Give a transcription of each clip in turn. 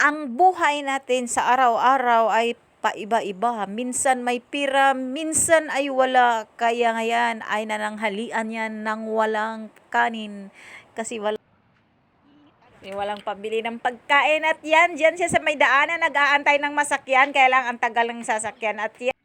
ang buhay natin sa araw-araw ay paiba-iba. Minsan may pira, minsan ay wala. Kaya ngayon ay nananghalian yan ng walang kanin. Kasi wala may walang pabili ng pagkain at yan, dyan siya sa may daanan, nag-aantay ng masakyan, kaya lang ang tagal ng sasakyan at yan.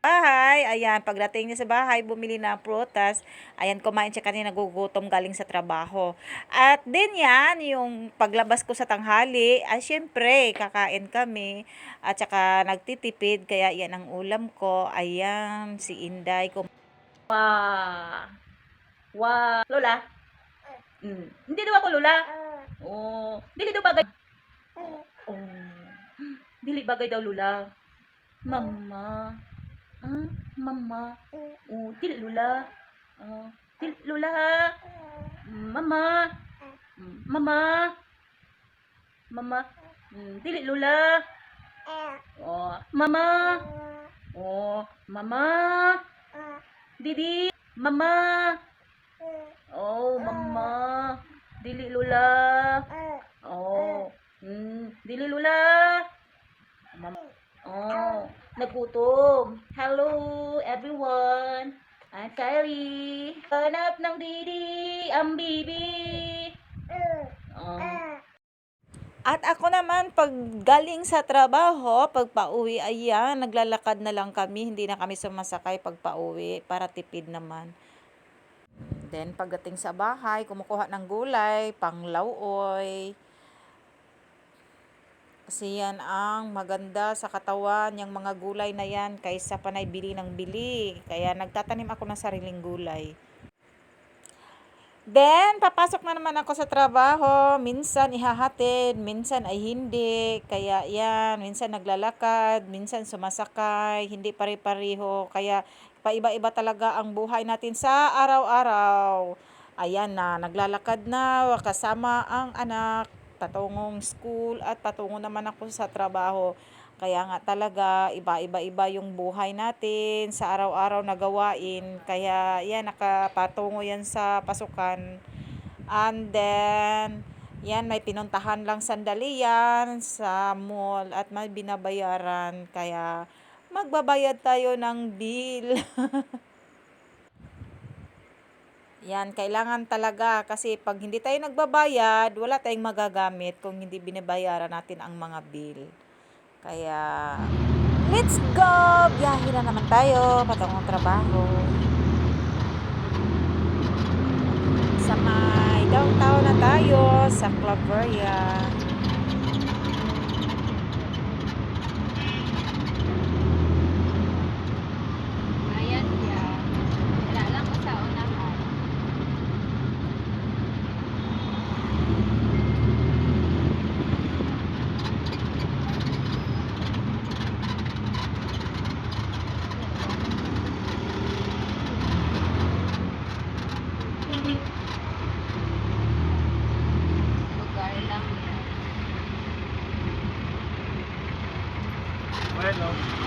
Bahay, ayan, pagdating niya sa bahay, bumili na prutas, ayan, kumain siya kanina, nagugutom galing sa trabaho. At din yan, yung paglabas ko sa tanghali, ay syempre, kakain kami, at saka nagtitipid, kaya yan ang ulam ko, ayan, si Inday, kum- Wow! Wow! Lola? Mm. Hindi daw ako Lola? Oh, dili daw bagay. Oh. Dili bagay daw lula. Mama. Ah, mama. Oh, dili lula. Oh, dili lula. Mama. Mama. Mama. Mm, dili lula. Oh, mama. Oh, mama. Didi. Mama. Oh, mama. Dili lula. Oh. Mm, dili lula. Mama. Oh, nagutom. Hello, everyone. I'm Kylie. Hanap ng Didi, ang bibi. Oh. At ako naman, pag galing sa trabaho, pag pauwi, ayan, naglalakad na lang kami. Hindi na kami sumasakay pag pauwi para tipid naman. Then, pagdating sa bahay, kumukuha ng gulay, panglauoy. Kasi yan ang maganda sa katawan, yung mga gulay na yan, kaysa panay bili ng bili. Kaya nagtatanim ako ng sariling gulay. Then, papasok na naman ako sa trabaho. Minsan ihahatid, minsan ay hindi. Kaya yan, minsan naglalakad, minsan sumasakay, hindi pare-pareho. Kaya paiba-iba talaga ang buhay natin sa araw-araw. Ayan na, naglalakad na, kasama ang anak, patungong school at patungo naman ako sa trabaho. Kaya nga talaga, iba-iba-iba yung buhay natin sa araw-araw na gawain. Kaya yan, nakapatungo yan sa pasukan. And then, yan, may pinuntahan lang sandali yan sa mall at may binabayaran. Kaya, magbabayad tayo ng bill. Yan, kailangan talaga kasi pag hindi tayo nagbabayad, wala tayong magagamit kung hindi binabayaran natin ang mga bill. Kaya, let's go! Biyahe na naman tayo, patungong trabaho. Sa may downtown na tayo, sa Claveria. Ayan siya. Wala lang ko sa unahan. Lugar lang yan. Bueno.